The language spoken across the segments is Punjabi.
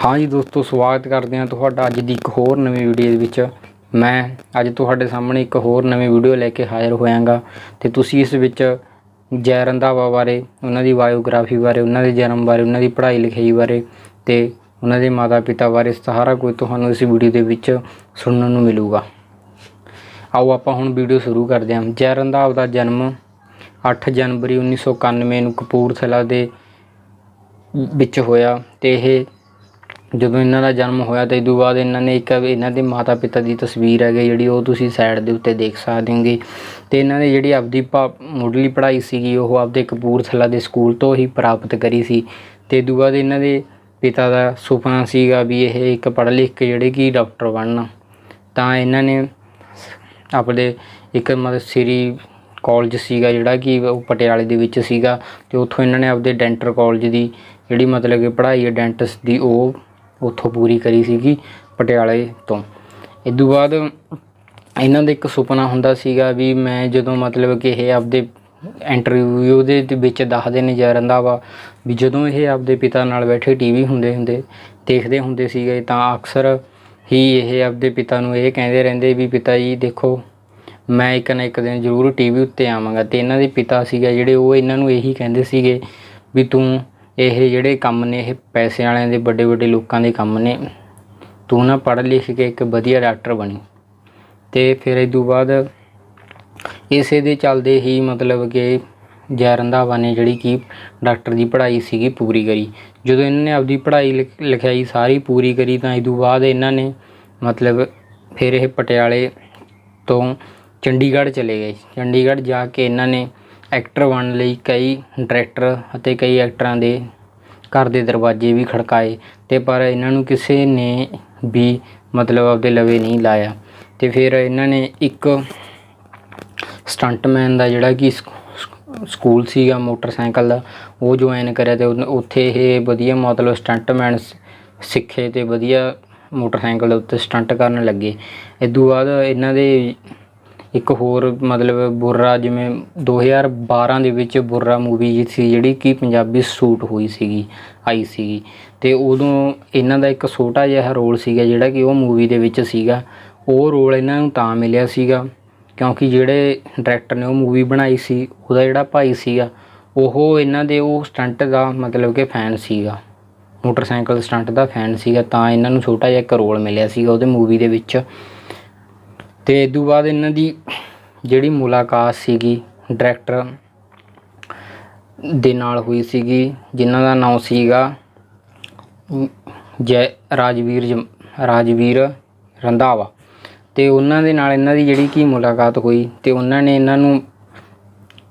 ਹਾਂ ਜੀ ਦੋਸਤੋ, ਸਵਾਗਤ ਕਰਦੇ ਹਾਂ ਤੁਹਾਡਾ ਅੱਜ ਦੀ ਇੱਕ ਹੋਰ ਨਵੀਂ ਵੀਡੀਓ ਦੇ ਵਿੱਚ। ਮੈਂ ਅੱਜ ਤੁਹਾਡੇ ਸਾਹਮਣੇ ਇੱਕ ਹੋਰ ਨਵੀਂ ਵੀਡੀਓ ਲੈ ਕੇ ਹਾਜ਼ਰ ਹੋਇਆਂਗਾ। ਤੇ ਤੁਸੀਂ ਇਸ ਵਿੱਚ ਜੈ ਰੰਧਾਵਾ ਬਾਰੇ, ਉਹਨਾਂ ਦੀ ਬਾਇਓਗ੍ਰਾਫੀ ਬਾਰੇ, ਉਹਨਾਂ ਦੇ ਜਨਮ ਬਾਰੇ, ਉਹਨਾਂ ਦੀ ਪੜ੍ਹਾਈ ਲਿਖਾਈ ਬਾਰੇ ਤੇ ਉਹਨਾਂ ਦੇ ਮਾਤਾ ਪਿਤਾ ਬਾਰੇ ਸਾਰਾ ਕੁਝ ਤੁਹਾਨੂੰ ਇਸ ਵੀਡੀਓ ਦੇ ਵਿੱਚ ਸੁਣਨ ਨੂੰ ਮਿਲੂਗਾ। ਆਓ ਆਪਾਂ ਹੁਣ ਵੀਡੀਓ ਸ਼ੁਰੂ ਕਰਦੇ ਹਾਂ। ਜੈ ਰੰਧਾਵਾ ਦਾ ਜਨਮ 8 ਜਨਵਰੀ 1991 ਨੂੰ ਕਪੂਰਥਲਾ ਦੇ ਵਿੱਚ ਹੋਇਆ ਤੇ ਇਹ ਜਦੋਂ ਇਹਨਾਂ ਦਾ ਜਨਮ ਹੋਇਆ ਤੇ ਇਦੋਂ ਬਾਅਦ ਇਹਨਾਂ ਨੇ ਇੱਕ ਇਹਨਾਂ ਦੇ ਮਾਤਾ ਪਿਤਾ ਦੀ ਤਸਵੀਰ ਹੈਗੀ ਜਿਹੜੀ ਉਹ ਤੁਸੀਂ ਸਾਈਡ ਦੇ ਉੱਤੇ ਦੇਖ ਸਕਦੇ ਹੋਗੇ। ਤੇ ਇਹਨਾਂ ਨੇ ਜਿਹੜੀ ਆਪਦੀ ਭਾ- ਮੁੱਢਲੀ ਪੜ੍ਹਾਈ ਸੀਗੀ, ਉਹ ਆਪਦੇ ਕਪੂਰਥਲਾ ਦੇ ਸਕੂਲ ਤੋਂ ਹੀ ਪ੍ਰਾਪਤ ਕਰੀ ਸੀ। ਤੇ ਇਦੋਂ ਬਾਅਦ ਇਹਨਾਂ ਦੇ ਪਿਤਾ ਦਾ ਸੁਪਨਾ ਸੀਗਾ ਵੀ ਇਹ ਇੱਕ ਪੜ੍ਹ ਲਿਖ ਕੇ ਜਿਹੜੇ ਕਿ ਡਾਕਟਰ ਬਣਨ। ਤਾਂ ਇਹਨਾਂ ਨੇ ਆਪਣੇ ਇੱਕ ਮਤਲਬ ਸ੍ਰੀ ਕਾਲਜ ਸੀਗਾ, ਜਿਹੜਾ ਕਿ ਉਹ ਪਟਿਆਲੇ ਦੇ ਵਿੱਚ ਸੀਗਾ। ਤੇ ਉੱਥੋਂ ਇਹਨਾਂ ਨੇ ਆਪਦੇ ਡੈਂਟਲ ਕਾਲਜ ਦੀ ਜਿਹੜੀ ਮਤਲਬ ਕਿ ਪੜ੍ਹਾਈ ਹੈ, ਡੈਂਟਿਸਟ ਦੀ, ਉਹ ਉੱਥੋਂ ਪੂਰੀ ਕਰੀ ਸੀਗੀ ਪਟਿਆਲੇ ਤੋਂ। ਇਦੋਂ ਬਾਅਦ ਇਹਨਾਂ ਦਾ ਇੱਕ ਸੁਪਨਾ ਹੁੰਦਾ ਸੀਗਾ ਵੀ ਮੈਂ ਜਦੋਂ ਮਤਲਬ ਕਿ ਇਹ ਆਪਦੇ ਇੰਟਰਵਿਊ ਦੇ ਦੇ ਵਿੱਚ ਦੱਸਦੇ ਨੇ ਜਾ ਰਹਿੰਦਾ ਵਾ, ਵੀ ਜਦੋਂ ਇਹ ਆਪਦੇ ਪਿਤਾ ਨਾਲ ਬੈਠੇ ਟੀਵੀ ਹੁੰਦੇ ਹੁੰਦੇ, ਦੇਖਦੇ ਹੁੰਦੇ ਸੀਗੇ ਤਾਂ ਅਕਸਰ ਹੀ ਇਹ ਆਪਦੇ ਪਿਤਾ ਨੂੰ ਇਹ ਕਹਿੰਦੇ ਰਹਿੰਦੇ ਵੀ ਪਿਤਾ ਜੀ ਦੇਖੋ, ਮੈਂ ਇੱਕ ਨਾ ਇੱਕ ਦਿਨ ਜ਼ਰੂਰ ਟੀਵੀ ਉੱਤੇ ਆਵਾਂਗਾ। ਤੇ ਇਹਨਾਂ ਦੇ ਪਿਤਾ ਸੀਗਾ ਜਿਹੜੇ ਉਹ ਇਹਨਾਂ ਨੂੰ ਇਹੀ ਕਹਿੰਦੇ ਸੀਗੇ ਵੀ ਤੂੰ ਇਹ ਜਿਹੜੇ ਕੰਮ ਨੇ, ਇਹ ਪੈਸੇ ਵਾਲਿਆਂ ਦੇ, ਵੱਡੇ ਵੱਡੇ ਲੋਕਾਂ ਦੇ ਕੰਮ ਨੇ। ਤੂੰ ਨਾ ਪੜ੍ਹ ਲਿਖ ਕੇ ਇੱਕ ਵਧੀਆ ਡਾਕਟਰ ਬਣੀ। ਤੇ ਫਿਰ ਇਹ ਤੋਂ ਬਾਅਦ ਇਸੇ ਦੇ ਚੱਲਦੇ ਹੀ ਮਤਲਬ ਕਿ ਜੈ ਰੰਧਾਵਾ ਨੇ ਜਿਹੜੀ ਕਿ ਡਾਕਟਰ ਦੀ ਪੜ੍ਹਾਈ ਸੀਗੀ ਪੂਰੀ ਕਰੀ। ਜਦੋਂ ਇਹਨਾਂ ਨੇ ਆਪਦੀ ਪੜ੍ਹਾਈ ਲਿਖ- ਲਿਖਾਈ, ਸਾਰੀ ਪੂਰੀ ਕਰੀ ਤਾਂ ਇਹ ਤੋਂ ਬਾਅਦ ਇਹਨਾਂ ਨੇ ਮਤਲਬ ਫਿਰ ਇਹ ਪਟਿਆਲੇ ਤੋਂ ਚੰਡੀਗੜ੍ਹ ਚਲੇ ਗਏ। ਚੰਡੀਗੜ੍ਹ ਜਾ ਕੇ ਇਹਨਾਂ ਨੇ ਐਕਟਰ ਬਣਨ ਲਈ ਕਈ ਡਾਇਰੈਕਟਰ ਅਤੇ ਕਈ ਐਕਟਰਾਂ ਦੇ ਘਰ ਦੇ ਦਰਵਾਜ਼ੇ ਵੀ ਖੜਕਾਏ ਅਤੇ ਪਰ ਇਹਨਾਂ ਨੂੰ ਕਿਸੇ ਨੇ ਵੀ ਮਤਲਬ ਆਪਦੇ ਲਵੇ ਨਹੀਂ ਲਾਇਆ। ਅਤੇ ਫਿਰ ਇਹਨਾਂ ਨੇ ਇੱਕ ਸਟੰਟਮੈਨ ਦਾ ਜਿਹੜਾ ਕਿ ਸਕੂਲ ਸੀਗਾ, ਮੋਟਰਸਾਈਕਲ ਦਾ, ਉਹ ਜੁਆਇਨ ਕਰਿਆ ਅਤੇ ਉੱਥੇ ਇਹ ਵਧੀਆ ਮਤਲਬ ਸਟੰਟਮੈਨ ਸਿੱਖੇ ਅਤੇ ਵਧੀਆ ਮੋਟਰਸਾਈਕਲ ਦੇ ਉੱਤੇ ਸਟੰਟ ਕਰਨ ਲੱਗੇ। ਇਦੋਂ ਬਾਅਦ ਇਹਨਾਂ ਦੇ ਇੱਕ ਹੋਰ ਮਤਲਬ ਬੁਰਰਾ ਜਿਵੇਂ 2012 ਦੇ ਵਿੱਚ ਬੁਰਰਾ ਮੂਵੀ ਸੀ ਜਿਹੜੀ ਕਿ ਪੰਜਾਬੀ ਸ਼ੂਟ ਹੋਈ ਸੀਗੀ, ਆਈ ਸੀਗੀ। ਤੇ ਉਦੋਂ ਇਹਨਾਂ ਦਾ ਇੱਕ ਛੋਟਾ ਜਿਹਾ ਰੋਲ ਸੀਗਾ ਜਿਹੜਾ ਕਿ ਉਹ ਮੂਵੀ ਦੇ ਵਿੱਚ ਸੀਗਾ। ਉਹ ਰੋਲ ਇਹਨਾਂ ਨੂੰ ਤਾਂ ਮਿਲਿਆ ਸੀਗਾ ਕਿਉਂਕਿ ਜਿਹੜੇ ਡਾਇਰੈਕਟਰ ਨੇ ਉਹ ਮੂਵੀ ਬਣਾਈ ਸੀ, ਉਹਦਾ ਜਿਹੜਾ ਭਾਈ ਸੀਗਾ, ਉਹ ਇਹਨਾਂ ਦੇ ਉਹ ਸਟੰਟ ਦਾ ਮਤਲਬ ਕਿ ਫੈਨ ਸੀਗਾ। ਮੋਟਰਸਾਈਕਲ ਸਟੰਟ ਦਾ ਫੈਨ ਸੀਗਾ, ਤਾਂ ਇਹਨਾਂ ਨੂੰ ਛੋਟਾ ਜਿਹਾ ਇੱਕ ਰੋਲ ਮਿਲਿਆ ਸੀਗਾ ਉਹਦੇ ਮੂਵੀ ਦੇ ਵਿੱਚ। ਤੇ ਇਸ ਤੋਂ ਬਾਅਦ ਇਹਨਾਂ ਦੀ ਜਿਹੜੀ ਮੁਲਾਕਾਤ ਸੀਗੀ ਡਾਇਰੈਕਟਰ ਦੇ ਨਾਲ ਹੋਈ ਸੀਗੀ, ਜਿਨ੍ਹਾਂ ਦਾ ਨਾਮ ਸੀਗਾ ਜੈ, ਰਾਜਵੀਰ ਜਮ- ਰਾਜਵੀਰ ਰੰਧਾਵਾ। ਤੇ ਉਹਨਾਂ ਦੇ ਨਾਲ ਇਹਨਾਂ ਦੀ ਜਿਹੜੀ ਕੀ ਮੁਲਾਕਾਤ ਹੋਈ ਤੇ ਉਹਨਾਂ ਨੇ ਇਹਨਾਂ ਨੂੰ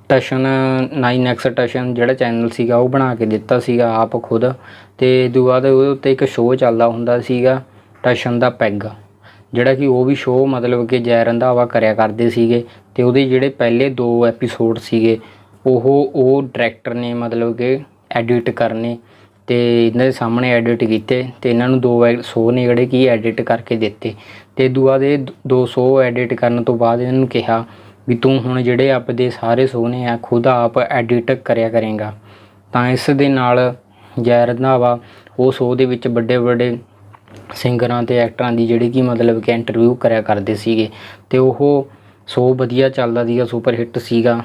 ਟਸ਼ਨ 9x ਟਸ਼ਨ ਜਿਹੜਾ ਚੈਨਲ ਸੀਗਾ, ਉਹ ਬਣਾ ਕੇ ਦਿੱਤਾ ਸੀਗਾ ਆਪ ਖੁਦ। ਤੇ ਇਸ ਤੋਂ ਬਾਅਦ ਉਹਦੇ ਉੱਤੇ ਇੱਕ ਸ਼ੋਅ ਚੱਲਦਾ ਹੁੰਦਾ ਸੀਗਾ, ਟਸ਼ਨ ਦਾ ਪੈਗ। ਜਿਹੜਾ ਕਿ ਉਹ ਵੀ ਸ਼ੋਅ ਮਤਲਬ ਕਿ ਜੈ ਰੰਧਾਵਾ ਕਰਿਆ ਕਰਦੇ ਸੀਗੇ ਤੇ ਉਹਦੇ ਜਿਹੜੇ ਪਹਿਲੇ ਦੋ ਐਪੀਸੋਡ ਸੀਗੇ, ਉਹ ਉਹ ਡਾਇਰੈਕਟਰ ਨੇ ਮਤਲਬ ਕਿ ਐਡਿਟ ਕਰਨੇ ਤੇ ਇਹਨਾਂ ਦੇ ਸਾਹਮਣੇ ਐਡਿਟ ਕੀਤੇ ਤੇ ਇਹਨਾਂ ਨੂੰ ਦੋ ਸ਼ੋਅ ਨੇ ਜਿਹੜੇ ਕਿ ਐਡਿਟ ਕਰਕੇ ਦਿੱਤੇ ਤੇ ਦੂਆ ਦੇ ਦੋ ਸ਼ੋਅ ਐਡਿਟ ਕਰਨ ਤੋਂ ਬਾਅਦ ਇਹਨਾਂ ਨੂੰ ਕਿਹਾ ਵੀ ਤੂੰ ਹੁਣ ਜਿਹੜੇ ਆਪਦੇ ਸਾਰੇ ਸ਼ੋਅ ਨੇ ਆ, ਖੁਦ ਆਪ ਐਡਿਟ ਕਰਿਆ ਕਰੇਗਾ। ਤਾਂ ਇਸ ਦੇ ਨਾਲ ਜੈ ਰੰਧਾਵਾ ਉਹ ਸ਼ੋਅ ਦੇ ਵਿੱਚ ਵੱਡੇ ਵੱਡੇ ਸਿੰਗਰਾਂ ਅਤੇ ਐਕਟਰਾਂ ਦੀ ਜਿਹੜੀ ਕਿ ਮਤਲਬ ਕਿ ਇੰਟਰਵਿਊ ਕਰਿਆ ਕਰਦੇ ਸੀਗੇ ਅਤੇ ਉਹ ਸ਼ੋਅ ਵਧੀਆ ਚੱਲਦਾ ਸੀਗਾ ਸੁਪਰ ਹਿੱਟ ਸੀਗਾ,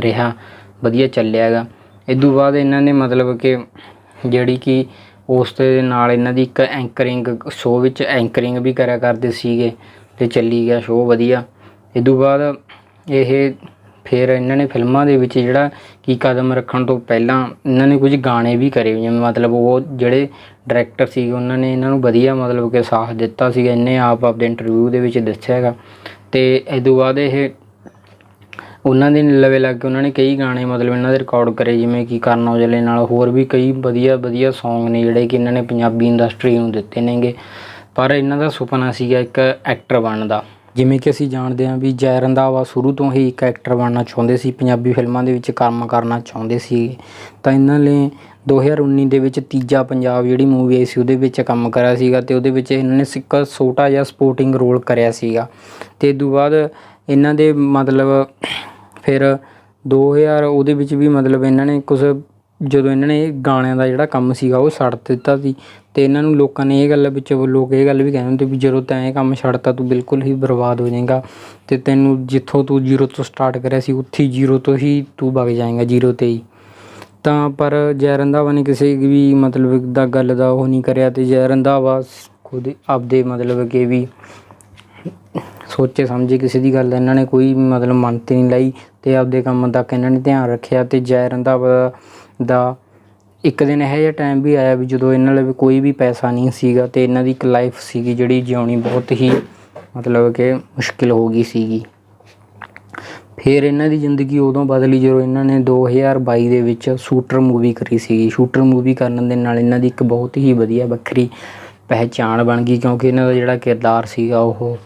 ਰਿਹਾ, ਵਧੀਆ ਚੱਲਿਆ ਗਾ ਇਹ ਤੋਂ ਬਾਅਦ ਇਹਨਾਂ ਨੇ ਮਤਲਬ ਕਿ ਜਿਹੜੀ ਕਿ ਉਸ ਦੇ ਨਾਲ ਇਹਨਾਂ ਦੀ ਇੱਕ ਐਂਕਰਿੰਗ ਸ਼ੋਅ ਵਿੱਚ ਐਂਕਰਿੰਗ ਵੀ ਕਰਿਆ ਕਰਦੇ ਸੀਗੇ ਅਤੇ ਚੱਲੀ ਗਿਆ ਸ਼ੋਅ ਵਧੀਆ। ਇਹ ਤੋਂ ਬਾਅਦ ਇਹ ਫਿਰ ਇਹਨਾਂ ਨੇ ਫਿਲਮਾਂ ਦੇ ਵਿੱਚ ਜਿਹੜਾ ਕਿ ਕਦਮ ਰੱਖਣ ਤੋਂ ਪਹਿਲਾਂ ਇਹਨਾਂ ਨੇ ਕੁਝ ਗਾਣੇ ਵੀ ਕਰੇ ਜਿਵੇਂ ਮਤਲਬ ਉਹ ਜਿਹੜੇ ਡਾਇਰੈਕਟਰ ਸੀ ਉਹਨਾਂ ਨੇ ਇਹਨਾਂ ਨੂੰ ਵਧੀਆ ਮਤਲਬ ਕਿ ਸਾਥ ਦਿੱਤਾ ਸੀਗਾ। ਇਹਨੇ ਆਪ ਆਪਦੇ ਇੰਟਰਵਿਊ ਦੇ ਵਿੱਚ ਦੱਸਿਆ ਹੈਗਾ। ਤੇ ਇਸ ਤੋਂ ਬਾਅਦ ਇਹ ਉਹਨਾਂ ਦੇ ਲਵੇ ਲੱਗ ਕੇ ਉਹਨਾਂ ਨੇ ਕਈ ਗਾਣੇ ਮਤਲਬ ਇਹਨਾਂ ਦੇ ਰਿਕਾਰਡ ਕਰੇ, ਜਿਵੇਂ ਕਿ ਕਰਨ ਔਜਲੇ ਨਾਲ। ਹੋਰ ਵੀ ਕਈ ਵਧੀਆ ਵਧੀਆ Song ਨੇ ਜਿਹੜੇ ਕਿ ਇਹਨਾਂ ਨੇ ਪੰਜਾਬੀ ਇੰਡਸਟਰੀ ਨੂੰ ਦਿੱਤੇ ਨੇਗੇ। ਪਰ ਇਹਨਾਂ ਦਾ ਸੁਪਨਾ ਸੀਗਾ ਇੱਕ ਐਕਟਰ ਬਣਨ ਦਾ। ਜਿਵੇਂ ਕਿ ਅਸੀਂ ਜਾਣਦੇ ਹਾਂ ਵੀ ਜੈ ਰੰਧਾਵਾ ਸ਼ੁਰੂ ਤੋਂ ਹੀ ਇੱਕ ਐਕਟਰ ਬਣਨਾ ਚਾਹੁੰਦੇ ਸੀ, ਪੰਜਾਬੀ ਫਿਲਮਾਂ ਦੇ ਵਿੱਚ ਕੰਮ ਕਰਨਾ ਚਾਹੁੰਦੇ ਸੀ। ਤਾਂ ਇਹਨਾਂ ਨੇ 2019 ਦੇ ਵਿੱਚ ਤੀਜਾ ਪੰਜਾਬ ਜਿਹੜੀ ਮੂਵੀ ਆਈ ਸੀ, ਉਹਦੇ ਵਿੱਚ ਕੰਮ ਕਰਿਆ ਸੀਗਾ ਤੇ ਉਹਦੇ ਵਿੱਚ ਇਹਨਾਂ ਨੇ ਸਿੱਕਾ ਛੋਟਾ ਜਿਹਾ ਸਪੋਰਟਿੰਗ ਰੋਲ ਕਰਿਆ ਸੀਗਾ। ਤੇ ਇਸ ਤੋਂ ਬਾਅਦ ਇਹਨਾਂ ਦੇ ਮਤਲਬ ਫਿਰ 2000 ਉਹਦੇ ਵਿੱਚ ਵੀ ਮਤਲਬ ਇਹਨਾਂ ਨੇ ਕੁਝ ਜਦੋਂ ਇਹਨਾਂ ਨੇ ਗਾਣਿਆਂ ਦਾ ਜਿਹੜਾ ਕੰਮ ਸੀਗਾ ਉਹ ਛੱਡ ਦਿੱਤਾ ਸੀ। ਤੇ ਇਹਨਾਂ ਨੂੰ ਲੋਕਾਂ ਨੇ ਇਹ ਗੱਲ ਵਿੱਚ ਲੋਕ ਇਹ ਗੱਲ ਵੀ ਕਹਿੰਦੇ ਹੁੰਦੇ ਵੀ ਜਦੋਂ ਤੈਂ ਇਹ ਕੰਮ ਛੱਡਤਾ ਤੂੰ ਬਿਲਕੁਲ ਹੀ ਬਰਬਾਦ ਹੋ ਜਾਏਗਾ ਤੇ ਤੈਨੂੰ ਜਿੱਥੋਂ ਤੂੰ ਜ਼ੀਰੋ ਤੋਂ ਸਟਾਰਟ ਕਰਿਆ ਸੀ, ਉੱਥੇ ਜ਼ੀਰੋ ਤੋਂ ਹੀ ਤੂੰ ਵਗ ਜਾਏਗਾ, ਜ਼ੀਰੋ ਤੇ ਹੀ। ਤਾਂ ਪਰ ਜੈ ਰੰਧਾਵਾ ਨੇ ਕਿਸੇ ਵੀ ਮਤਲਬ ਦਾ ਗੱਲ ਦਾ ਉਹ ਨਹੀਂ ਕਰਿਆ ਤੇ ਜੈ ਰੰਧਾਵਾ ਖੁਦ ਆਪਦੇ ਮਤਲਬ ਕਿ ਵੀ ਸੋਚੇ ਸਮਝੇ ਕਿਸੇ ਦੀ ਗੱਲ ਇਹਨਾਂ ਨੇ ਕੋਈ ਮਤਲਬ ਮਨ ਤੇ ਨਹੀਂ ਲਾਈ ਤੇ ਆਪਦੇ ਕੰਮ ਤੱਕ ਇਹਨਾਂ ਨੇ ਧਿਆਨ ਰੱਖਿਆ ਤੇ ਜੈ ਰੰਧਾਵਾ ਦਾ ਇੱਕ ਦਿਨ ਇਹੋ ਜਿਹਾ ਟਾਈਮ ਵੀ ਆਇਆ ਵੀ ਜਦੋਂ ਇਹਨਾਂ ਲਈ ਕੋਈ ਵੀ ਪੈਸਾ ਨਹੀਂ ਸੀਗਾ ਅਤੇ ਇਹਨਾਂ ਦੀ ਇੱਕ ਲਾਈਫ ਸੀਗੀ ਜਿਹੜੀ ਜਿਉਣੀ ਬਹੁਤ ਹੀ ਮਤਲਬ ਕਿ ਮੁਸ਼ਕਿਲ ਹੋ ਗਈ ਸੀਗੀ। ਫਿਰ ਇਹਨਾਂ ਦੀ ਜ਼ਿੰਦਗੀ ਉਦੋਂ ਬਦਲੀ ਜਦੋਂ ਇਹਨਾਂ ਨੇ 2022 ਦੇ ਵਿੱਚ ਸ਼ੂਟਰ ਮੂਵੀ ਕਰੀ ਸੀਗੀ। ਸ਼ੂਟਰ ਮੂਵੀ ਕਰਨ ਦੇ ਨਾਲ ਇਹਨਾਂ ਦੀ ਇੱਕ ਬਹੁਤ ਹੀ ਵਧੀਆ ਵੱਖਰੀ ਪਹਿਚਾਣ ਬਣ ਗਈ ਕਿਉਂਕਿ ਇਹਨਾਂ ਦਾ ਜਿਹੜਾ ਕਿਰਦਾਰ ਸੀਗਾ ਉਹ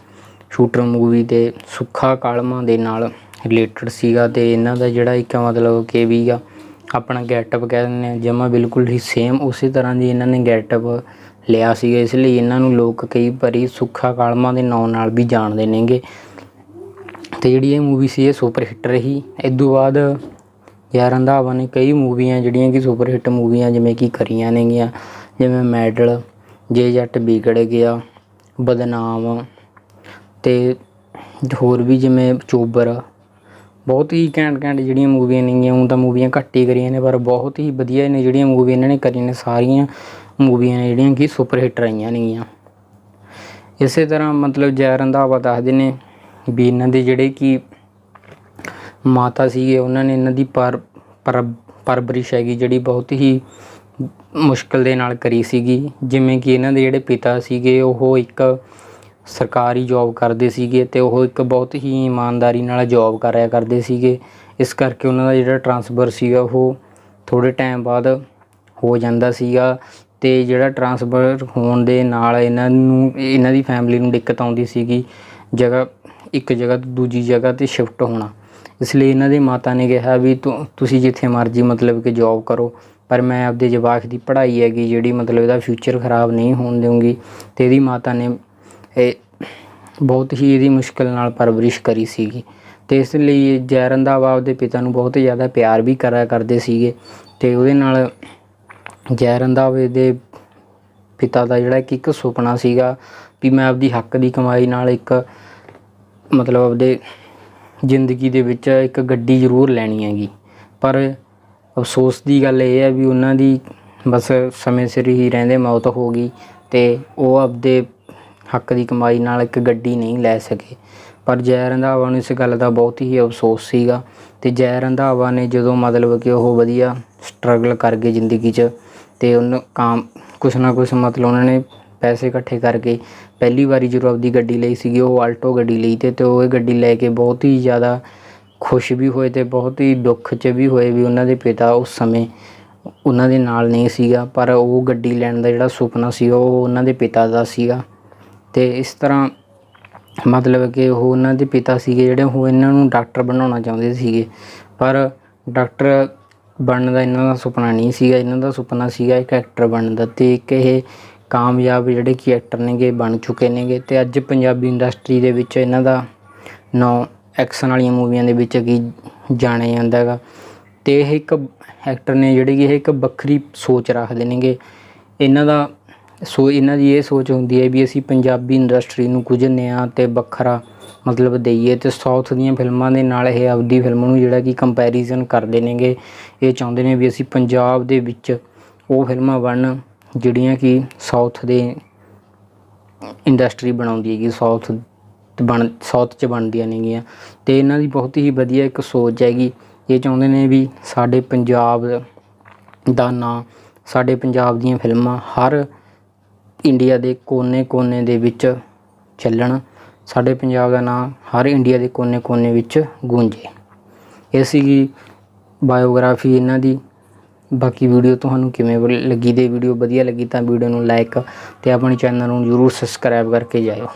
ਸ਼ੂਟਰ ਮੂਵੀ ਦੇ ਸੁੱਖਾ ਕਾਲਮਾਂ ਦੇ ਨਾਲ ਰਿਲੇਟਡ ਸੀਗਾ ਤੇ ਇਹਨਾਂ ਦਾ ਜਿਹੜਾ ਇੱਕ ਮਤਲਬ ਕਿ ਵੀਗਾ ਆਪਣਾ ਗੈਟਅਪ ਕਹਿ ਦਿੰਦੇ ਆ। ਜਮਾ ਬਿਲਕੁਲ ਹੀ ਸੇਮ ਉਸੇ ਤਰ੍ਹਾਂ ਦੀ ਇਹਨਾਂ ਨੇ ਗੈਟਅਪ ਲਿਆ ਸੀਗਾ। ਇਸ ਲਈ ਇਹਨਾਂ ਨੂੰ ਲੋਕ ਕਈ ਵਾਰੀ ਸੁੱਖਾ ਕਾਲਮਾਂ ਦੇ ਨਾਂ ਨਾਲ ਵੀ ਜਾਣਦੇ ਨੇਗੇ। ਤੇ ਜਿਹੜੀ ਇਹ ਮੂਵੀ ਸੀ, ਇਹ ਸੁਪਰ ਹਿੱਟ ਰਹੀ ਇਸ ਤੋਂ ਬਾਅਦ ਜੈ ਰੰਧਾਵਾ ਨੇ ਕਈ ਮੂਵੀਆਂ ਜਿਹੜੀਆਂ ਕਿ ਸੁਪਰ ਹਿੱਟ ਮੂਵੀਆਂ ਜਿਵੇਂ ਕਿ ਕਰੀਆਂ ਨੇਗੀਆਂ। ਜਿਵੇਂ ਮੈਡਲ, ਜੇ ਜੱਟ ਵਿਗੜ ਗਿਆ, ਬਦਨਾਮ। ਤੇ ਹੋਰ ਵੀ ਜਿਵੇਂ ਚੋਬਰ ਬਹੁਤ ਹੀ ਘੈਂਟ ਘੈਂਟ ਜਿਹੜੀਆਂ ਮੂਵੀਆਂ ਨੇਗੀਆਂ ਉਹ ਤਾਂ ਮੂਵੀਆਂ ਘੱਟ ਹੀ ਕਰੀਆਂ ਨੇ, ਪਰ ਬਹੁਤ ਹੀ ਵਧੀਆ ਨੇ ਜਿਹੜੀਆਂ ਮੂਵੀਆਂ ਇਹਨਾਂ ਨੇ ਕਰੀਆਂ ਨੇ, ਸਾਰੀਆਂ ਮੂਵੀਆਂ ਨੇ ਜਿਹੜੀਆਂ ਕਿ ਸੁਪਰ ਹਿੱਟ ਰਹੀਆਂ ਨੇਗੀਆਂ। ਇਸੇ ਤਰ੍ਹਾਂ ਮਤਲਬ ਜੈ ਰੰਧਾਵਾ ਦੱਸਦੇ ਨੇ ਵੀ ਇਹਨਾਂ ਦੇ ਜਿਹੜੇ ਕਿ ਮਾਤਾ ਸੀਗੇ, ਉਹਨਾਂ ਨੇ ਇਹਨਾਂ ਦੀ ਪਰ ਪਰ, ਪਰਵਰਿਸ਼ ਹੈਗੀ ਜਿਹੜੀ ਬਹੁਤ ਹੀ ਮੁਸ਼ਕਲ ਦੇ ਨਾਲ ਕਰੀ ਸੀਗੀ। ਜਿਵੇਂ ਕਿ ਇਹਨਾਂ ਦੇ ਜਿਹੜੇ ਪਿਤਾ ਸੀਗੇ, ਉਹ ਇੱਕ ਸਰਕਾਰੀ ਜੌਬ ਕਰਦੇ ਸੀਗੇ ਤੇ ਉਹ ਇੱਕ ਬਹੁਤ ਹੀ ਇਮਾਨਦਾਰੀ ਨਾਲ ਜੌਬ ਕਰਿਆ ਕਰਦੇ ਸੀਗੇ। ਇਸ ਕਰਕੇ ਉਹਨਾਂ ਦਾ ਜਿਹੜਾ ਟਰਾਂਸਫਰ ਸੀਗਾ, ਉਹ ਥੋੜੇ ਟਾਈਮ ਬਾਅਦ ਹੋ ਜਾਂਦਾ ਸੀਗਾ ਤੇ ਜਿਹੜਾ ਟਰਾਂਸਫਰ ਹੋਣ ਦੇ ਨਾਲ ਇਹਨਾਂ ਨੂੰ, ਇਹਨਾਂ ਦੀ ਫੈਮਿਲੀ ਨੂੰ ਦਿੱਕਤ ਆਉਂਦੀ ਸੀਗੀ। ਜਗ੍ਹਾ, ਇੱਕ ਜਗ੍ਹਾ ਤੋਂ ਦੂਜੀ ਜਗ੍ਹਾ ਤੇ ਸ਼ਿਫਟ ਹੋਣਾ। ਇਸ ਲਈ ਇਹਨਾਂ ਦੇ ਮਾਤਾ ਨੇ ਕਿਹਾ ਵੀ ਤੁ- ਤੁਸੀਂ ਜਿੱਥੇ ਮਰਜ਼ੀ ਮਤਲਬ ਕਿ ਜੌਬ ਕਰੋ, ਪਰ ਮੈਂ ਆਪਦੇ ਜਵਾਕ ਦੀ ਪੜ੍ਹਾਈ ਹੈਗੀ ਜਿਹੜੀ ਮਤਲਬ ਇਹਦਾ ਫਿਊਚਰ ਖਰਾਬ ਨਹੀਂ ਹੋਣ ਦੇਵਾਂਗੀ ਤੇ ਇਹਦੀ ਮਾਤਾ ਨੇ ਇਹ ਬਹੁਤ ਹੀ ਇਹਦੀ ਮੁਸ਼ਕਲ ਨਾਲ ਪਰਵਰਿਸ਼ ਕਰੀ ਸੀਗੀ। ਤੇ ਇਸ ਲਈ ਜੈ ਰੰਧਾਵਾ ਆਪਦੇ ਪਿਤਾ ਨੂੰ ਬਹੁਤ ਜ਼ਿਆਦਾ ਪਿਆਰ ਵੀ ਕਰਿਆ ਕਰਦੇ ਸੀਗੇ। ਤੇ ਉਹਦੇ ਨਾਲ ਜੈ ਰੰਧਾਵੇ ਦੇ ਪਿਤਾ ਦਾ ਜਿਹੜਾ ਕਿ ਇੱਕ ਸੁਪਨਾ ਸੀਗਾ ਵੀ ਮੈਂ ਆਪਦੀ ਹੱਕ ਦੀ ਕਮਾਈ ਨਾਲ ਇੱਕ ਮਤਲਬ ਆਪਦੇ ਜ਼ਿੰਦਗੀ ਦੇ ਵਿੱਚ ਇੱਕ ਗੱਡੀ ਜ਼ਰੂਰ ਲੈਣੀ ਹੈਗੀ। ਪਰ ਅਫਸੋਸ ਦੀ ਗੱਲ ਇਹ ਹੈ ਵੀ ਉਹਨਾਂ ਦੀ ਬਸ ਸਮੇਂ ਸਿਰ ਹੀ ਰਹਿੰਦੇ ਮੌਤ ਹੋ ਗਈ ਤੇ ਉਹ ਆਪਦੇ ਹੱਕ ਦੀ ਕਮਾਈ ਨਾਲ ਇੱਕ ਗੱਡੀ ਨਹੀਂ ਲੈ ਸਕੇ। ਪਰ ਜੈ ਰੰਧਾਵਾ ਨੂੰ ਇਸ ਗੱਲ ਦਾ ਬਹੁਤ ਹੀ ਅਫਸੋਸ ਸੀਗਾ ਤੇ ਜੈ ਰੰਧਾਵਾ ਨੇ ਜਦੋਂ ਮਤਲਬ ਕਿ ਉਹ ਵਧੀਆ ਸਟਰਗਲ ਕਰ ਗਏ ਜ਼ਿੰਦਗੀ 'ਚ ਤੇ ਉਹਨੂੰ ਕਾਮ ਕੁਛ ਨਾ ਕੁਛ ਮਤਲਬ ਉਹਨਾਂ ਨੇ ਪੈਸੇ ਇਕੱਠੇ ਕਰਕੇ ਪਹਿਲੀ ਵਾਰੀ ਜਦੋਂ ਆਪਦੀ ਗੱਡੀ ਲਈ ਸੀਗੀ, ਉਹ ਆਲਟੋ ਗੱਡੀ ਲਈ ਤੇ ਤੇ ਉਹ ਇਹ ਗੱਡੀ ਲੈ ਕੇ ਬਹੁਤ ਹੀ ਜ਼ਿਆਦਾ ਖੁਸ਼ ਵੀ ਹੋਏ ਤੇ ਬਹੁਤ ਹੀ ਦੁੱਖ 'ਚ ਵੀ ਹੋਏ ਵੀ ਉਹਨਾਂ ਦੇ ਪਿਤਾ ਉਸ ਸਮੇਂ ਉਹਨਾਂ ਦੇ ਨਾਲ ਨਹੀਂ ਸੀਗਾ। ਪਰ ਉਹ ਗੱਡੀ ਲੈਣ ਦਾ ਜਿਹੜਾ ਸੁਪਨਾ ਸੀ, ਉਹ ਉਹਨਾਂ ਦੇ ਪਿਤਾ ਦਾ ਸੀਗਾ। ਤੇ ਇਸ ਤਰ੍ਹਾਂ ਮਤਲਬ ਕਿ ਉਹ ਉਹਨਾਂ ਦੇ ਪਿਤਾ ਸੀਗੇ ਜਿਹੜੇ ਉਹ ਇਹਨਾਂ ਨੂੰ ਡਾਕਟਰ ਬਣਾਉਣਾ ਚਾਹੁੰਦੇ ਸੀਗੇ। ਪਰ ਡਾਕਟਰ ਬਣਨ ਦਾ ਇਹਨਾਂ ਦਾ ਸੁਪਨਾ ਨਹੀਂ ਸੀਗਾ, ਇਹਨਾਂ ਦਾ ਸੁਪਨਾ ਸੀਗਾ ਇੱਕ ਐਕਟਰ ਬਣਨ ਦਾ ਤੇ ਇੱਕ ਇਹ ਕਾਮਯਾਬ ਜਿਹੜੇ ਕਿ ਐਕਟਰ ਨੇਗੇ ਬਣ ਚੁੱਕੇ ਨੇਗੇ ਤੇ ਅੱਜ ਪੰਜਾਬੀ ਇੰਡਸਟਰੀ ਦੇ ਵਿੱਚ ਇਹਨਾਂ ਦਾ ਨਾਂ ਐਕਸ਼ਨ ਵਾਲੀਆਂ ਮੂਵੀਆਂ ਦੇ ਵਿੱਚ ਕੀ ਜਾਣਿਆ ਜਾਂਦਾ ਹੈਗਾ। ਤੇ ਇਹ ਇੱਕ ਐਕਟਰ ਨੇ ਜਿਹੜੇ ਕਿ ਇਹ ਇੱਕ ਵੱਖਰੀ ਸੋਚ ਰੱਖਦੇ ਨੇਗੇ। ਇਹਨਾਂ ਦਾ ਸੋ ਇਹਨਾਂ ਦੀ ਇਹ ਸੋਚ ਹੁੰਦੀ ਹੈ ਵੀ ਅਸੀਂ ਪੰਜਾਬੀ ਇੰਡਸਟਰੀ ਨੂੰ ਕੁਝ ਨਿਆਂ ਤੇ ਵੱਖਰਾ ਮਤਲਬ ਦਈਏ ਤੇ ਸਾਊਥ ਦੀਆਂ ਫਿਲਮਾਂ ਦੇ ਨਾਲ ਇਹ ਆਪਦੀ ਫਿਲਮ ਨੂੰ ਜਿਹੜਾ ਕਿ ਕੰਪੈਰੀਜ਼ਨ ਕਰਦੇ ਨੇਗੇ। ਇਹ ਚਾਹੁੰਦੇ ਨੇ ਵੀ ਅਸੀਂ ਪੰਜਾਬ ਦੇ ਵਿੱਚ ਉਹ ਫਿਲਮਾਂ ਬਣਨ ਜਿਹੜੀਆਂ ਕਿ ਸਾਊਥ ਦੇ ਇੰਡਸਟਰੀ ਬਣਾਉਂਦੀ ਹੈਗੀ ਸਾਊਥ ਬਣ ਸਾਊਥ 'ਚ ਬਣਦੀਆਂ ਨੇਗੀਆਂ। ਤੇ ਇਹਨਾਂ ਦੀ ਬਹੁਤ ਹੀ ਵਧੀਆ ਇੱਕ ਸੋਚ ਹੈਗੀ। ਇਹ ਚਾਹੁੰਦੇ ਨੇ ਵੀ ਸਾਡੇ ਪੰਜਾਬ ਦਾ ਨਾਂ, ਸਾਡੇ ਪੰਜਾਬ ਦੀਆਂ ਫਿਲਮਾਂ ਹਰ ਇੰਡੀਆ ਦੇ ਕੋਨੇ-ਕੋਨੇ ਦੇ ਵਿੱਚ ਚੱਲਣ। ਸਾਡੇ ਪੰਜਾਬ ਦਾ ਨਾਂ ਹਰ ਇੰਡੀਆ ਦੇ ਕੋਨੇ-ਕੋਨੇ ਵਿੱਚ ਗੂੰਜੇ। ਇਹ ਸੀਗੀ ਬਾਇਓਗ੍ਰਾਫੀ ਇਹਨਾਂ ਦੀ। ਬਾਕੀ ਵੀਡੀਓ ਤੁਹਾਨੂੰ ਕਿਵੇਂ ਲੱਗੀ ਦੇ ਵੀਡੀਓ ਵਧੀਆ ਲੱਗੀ ਤਾਂ ਵੀਡੀਓ ਨੂੰ ਲਾਈਕ ਤੇ ਆਪਣੇ ਚੈਨਲ ਨੂੰ ਜਰੂਰ ਸਬਸਕ੍ਰਾਈਬ ਕਰਕੇ ਜਾਇਓ।